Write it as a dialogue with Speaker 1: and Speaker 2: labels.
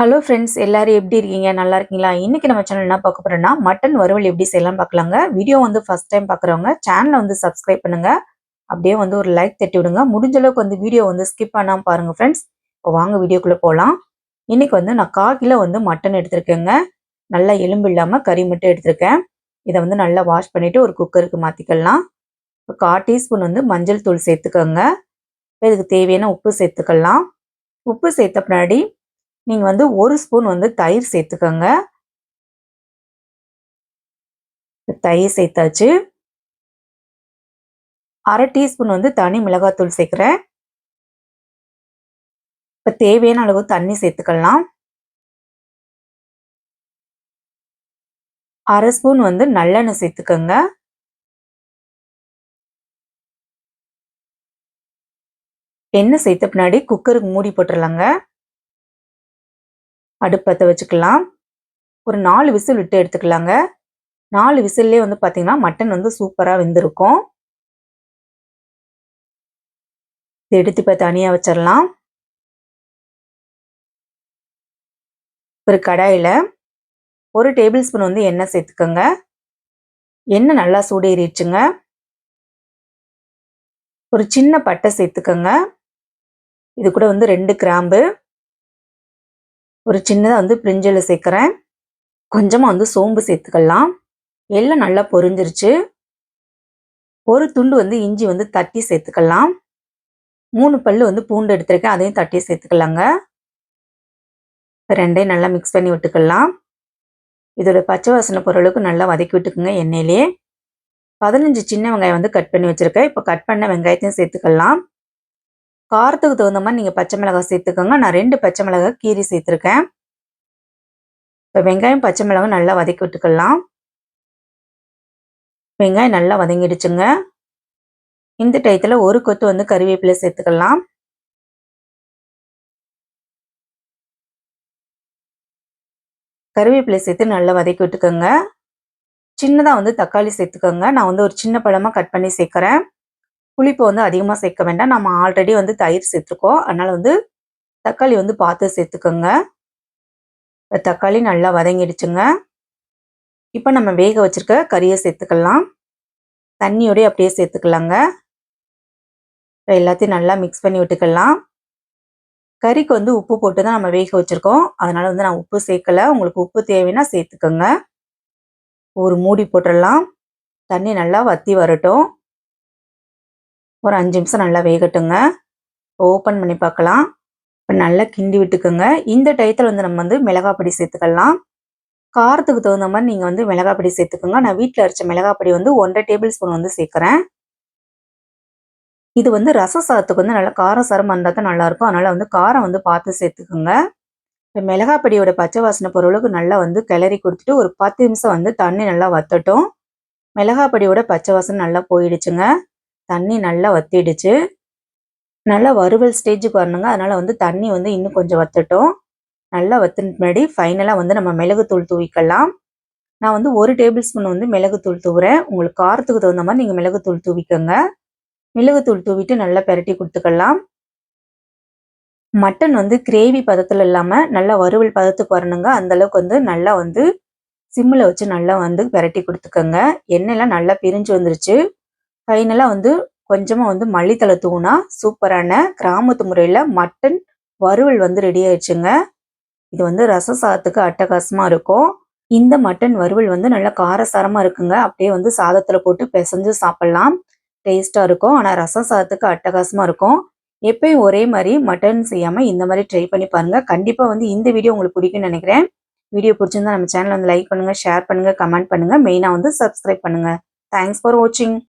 Speaker 1: hello friends எல்லாரும் எப்படி இருக்கீங்க நல்லா இருக்கீங்களா இன்னைக்கு நம்ம சேனல் என்ன பார்க்க போறோம்னா மட்டன் வறுவல் எப்படி செய்யலாம் பார்க்கலாங்க வீடியோ வந்து ஃபர்ஸ்ட் டைம் பார்க்குறவங்க சேனலை வந்து சப்ஸ்கிரைப் பண்ணுங்க அப்படியே வந்து ஒரு லைக் தட்டி விடுங்க முடிஞ்ச அளவுக்கு வந்து வீடியோ வந்து ஸ்கிப் பண்ணாமல் பாருங்க ஃப்ரெண்ட்ஸ் இப்போ வாங்க வீடியோக்குள்ளே போகலாம் இன்னைக்கு வந்து நான் காக்கில கிலோ வந்து மட்டன் எடுத்திருக்கேங்க நல்லா எலும்பு இல்லாமல் கறி மட்டும் எடுத்திருக்கேன் இதை வந்து நல்லா வாஷ் பண்ணிட்டு ஒரு குக்கருக்கு மாற்றிக்கலாம் இப்போ கா டீஸ்பூன் வந்து மஞ்சள் தூள் சேர்த்துக்கோங்க இதுக்கு தேவையான உப்பு சேர்த்துக்கலாம் உப்பு சேர்த்த பின்னாடி நீங்கள் வந்து ஒரு ஸ்பூன் வந்து தயிர் சேர்த்துக்கோங்க தயிர் சேர்த்தாச்சு அரை டீஸ்பூன் வந்து தனி மிளகாத்தூள் சேர்க்குறேன் இப்போ தேவையான அளவு தண்ணி சேர்த்துக்கலாம் அரை ஸ்பூன் வந்து நல்லெண்ணெய் சேர்த்துக்கோங்க எண்ணெய் சேர்த்த பின்னாடி குக்கருக்கு மூடி போட்டுடலாங்க அடுப்பத்தை வச்சுக்கலாம் ஒரு நாலு விசில் விட்டு எடுத்துக்கலாங்க நாலு விசில்லே வந்து பார்த்திங்கன்னா மட்டன் வந்து சூப்பராக வெந்திருக்கும் எடுத்து இப்போ தனியாக வச்சிடலாம் ஒரு கடாயில் ஒரு டேபிள் ஸ்பூன் வந்து எண்ணெய் சேர்த்துக்கோங்க எண்ணெய் நல்லா சூடேறிடுச்சுங்க ஒரு சின்ன பட்டை சேர்த்துக்கோங்க இது கூட வந்து ரெண்டு கிராம்பு ஒரு சின்னதாக வந்து பிரிஞ்சில் சேர்க்குறேன் கொஞ்சமாக வந்து சோம்பு சேர்த்துக்கலாம் எல்லாம் நல்லா பொரிஞ்சிருச்சு ஒரு துண்டு வந்து இஞ்சி வந்து தட்டி சேர்த்துக்கலாம் மூணு பல் வந்து பூண்டு எடுத்துருக்கேன் அதையும் தட்டி சேர்த்துக்கலாங்க ரெண்டையும் நல்லா மிக்ஸ் பண்ணி விட்டுக்கலாம் இதோட பச்சை வாசனை பொருளுக்கு நல்லா வதக்கி விட்டுக்குங்க எண்ணெயிலே பதினஞ்சு சின்ன வெங்காயம் வந்து கட் பண்ணி வச்சுருக்கேன் இப்போ கட் பண்ண வெங்காயத்தையும் சேர்த்துக்கலாம் காரத்துக்கு தகுந்த மாதிரி நீங்கள் பச்சை மிளகாய் சேர்த்துக்கோங்க நான் ரெண்டு பச்சை மிளகாய் கீரி சேர்த்துருக்கேன் இப்போ வெங்காயம் பச்சை மிளகாய் நல்லா வதக்கி விட்டுக்கலாம் வெங்காயம் நல்லா வதங்கிடுச்சுங்க இந்த டயத்தில் ஒரு கொத்து வந்து கருவேப்பிலை சேர்த்துக்கலாம் கருவேப்பிலை சேர்த்து நல்லா வதக்கி விட்டுக்கோங்க சின்னதாக வந்து தக்காளி சேர்த்துக்கோங்க நான் வந்து ஒரு சின்ன பழமாக கட் பண்ணி சேர்க்குறேன் புளிப்பு வந்து அதிகமாக சேர்க்க வேண்டாம் நம்ம ஆல்ரெடி வந்து தயிர் சேர்த்துருக்கோம் அதனால் வந்து தக்காளி வந்து பார்த்து சேர்த்துக்கோங்க தக்காளி நல்லா வதங்கிடுச்சுங்க இப்போ நம்ம வேக வச்சுருக்க கறியை சேர்த்துக்கலாம் தண்ணியோடய அப்படியே சேர்த்துக்கலாங்க எல்லாத்தையும் நல்லா மிக்ஸ் பண்ணி விட்டுக்கலாம் கறிக்கு வந்து உப்பு போட்டு தான் நம்ம வேக வச்சுருக்கோம் அதனால் வந்து நான் உப்பு சேர்க்கலை உங்களுக்கு உப்பு தேவைன்னா சேர்த்துக்கோங்க ஒரு மூடி போட்டுடலாம் தண்ணி நல்லா வற்றி வரட்டும் ஒரு அஞ்சு நிமிஷம் நல்லா வேகட்டுங்க ஓப்பன் பண்ணி பார்க்கலாம் இப்போ நல்லா கிண்டி விட்டுக்கோங்க இந்த டயத்தில் வந்து நம்ம வந்து மிளகா பொடி சேர்த்துக்கலாம் காரத்துக்கு தகுந்த மாதிரி நீங்கள் வந்து மிளகா பொடி சேர்த்துக்கோங்க நான் வீட்டில் அரைச்ச மிளகா பொடி வந்து ஒன்றரை டேபிள் ஸ்பூன் வந்து சேர்க்குறேன் இது வந்து ரச சாதத்துக்கு வந்து நல்லா காரம் சாரம் வந்தால் தான் நல்லாயிருக்கும் அதனால் வந்து காரம் வந்து பார்த்து சேர்த்துக்குங்க இப்போ மிளகா பொடியோட பச்சை வாசனை பொருளுக்கு நல்லா வந்து கிளறி கொடுத்துட்டு ஒரு பத்து நிமிஷம் வந்து தண்ணி நல்லா வத்தட்டும் மிளகா பொடியோட பச்சை வாசனை நல்லா போயிடுச்சுங்க தண்ணி நல்லா வத்திடுச்சு நல்லா வறுவல் ஸ்டேஜுக்கு வரணுங்க அதனால் வந்து தண்ணி வந்து இன்னும் கொஞ்சம் வத்துட்டோம் நல்லா வத்தின முன்னாடி ஃபைனலாக வந்து நம்ம மிளகுத்தூள் தூவிக்கலாம் நான் வந்து ஒரு டேபிள் ஸ்பூன் வந்து மிளகுத்தூள் தூவுறேன் உங்களுக்கு காரத்துக்கு தகுந்த மாதிரி நீங்கள் மிளகுத்தூள் தூவிக்கோங்க மிளகுத்தூள் தூவிட்டு நல்லா பெரட்டி கொடுத்துக்கலாம் மட்டன் வந்து கிரேவி பதத்தில் இல்லாமல் நல்லா வறுவல் பதத்துக்கு வரணுங்க அந்தளவுக்கு வந்து நல்லா வந்து சிம்மில் வச்சு நல்லா வந்து பெரட்டி கொடுத்துக்கோங்க எண்ணெயெலாம் நல்லா பிரிஞ்சு வந்துருச்சு ஃபைனலாக வந்து கொஞ்சமாக வந்து மல்லித்தலை தூணா சூப்பரான கிராமத்து முறையில் மட்டன் வறுவல் வந்து ரெடி ஆயிடுச்சுங்க இது வந்து ரச சாதத்துக்கு அட்டகாசமாக இருக்கும் இந்த மட்டன் வறுவல் வந்து நல்லா காரசாரமாக இருக்குங்க அப்படியே வந்து சாதத்தில் போட்டு பிசைஞ்சு சாப்பிட்லாம் டேஸ்ட்டாக இருக்கும் ஆனால் ரச சாதத்துக்கு அட்டகாசமாக இருக்கும் எப்பயும் ஒரே மாதிரி மட்டன் செய்யாமல் இந்த மாதிரி ட்ரை பண்ணி பாருங்கள் கண்டிப்பாக வந்து இந்த வீடியோ உங்களுக்கு பிடிக்கும்னு நினைக்கிறேன் வீடியோ பிடிச்சிருந்தா நம்ம சேனல் வந்து லைக் பண்ணுங்கள் ஷேர் பண்ணுங்கள் கமெண்ட் பண்ணுங்கள் மெயினாக வந்து சப்ஸ்கிரைப் பண்ணுங்கள் தேங்க்ஸ் ஃபார் வாட்சிங்